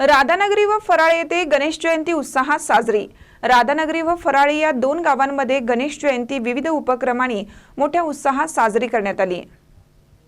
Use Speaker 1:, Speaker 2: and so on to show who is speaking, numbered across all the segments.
Speaker 1: राधानगरी व फराळे येथे गणेश जयंती उत्साहात साजरी. राधानगरी व फराळे या दोन गावांमध्ये गणेश जयंती विविध उपक्रमांनी मोठ्या उत्साहात साजरी करण्यात आली.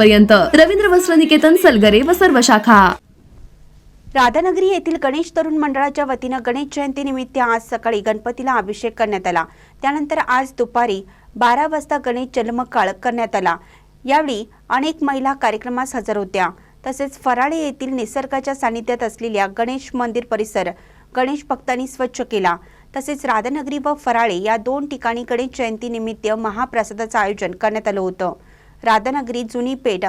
Speaker 2: पर्यंत रवींद्र वस्त्र निकेतन सलगरे व सर्व शाखा.
Speaker 3: राधानगरी येथील गणेश तरुण मंडळाच्या वतीनं गणेश जयंती निमित्त आज सकाळी गणपतीला अभिषेक करण्यात आला. त्यानंतर आज दुपारी बारा वाजता गणेश जन्मकाळ करण्यात आला. यावेळी अनेक महिला कार्यक्रमास हजर होत्या. तसेच फराळे येथील निसर्गाच्या सानिध्यात असलेल्या गणेश मंदिर परिसर गणेश भक्तांनी स्वच्छ केला. तसेच राधानगरी व फराळे या दोन ठिकाणी गणेश जयंती निमित्त महाप्रसादाचं आयोजन करण्यात आलं होतं. राधानगरी जुनी पेठ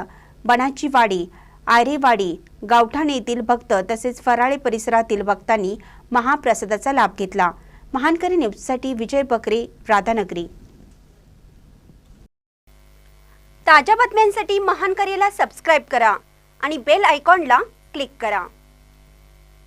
Speaker 3: बनाचीवाडी आयरेवाडी गावठाण येथील भक्त तसेच फराळे परिसरातील भक्तांनी महाप्रसादाचा लाभ घेतला. महानकरी न्यूजसाठी विजय बकरे राधानगरी. ताज्या बातम्यांसाठी महानकरीला सबस्क्राईब करा आणि बेल आयकॉनला क्लिक करा.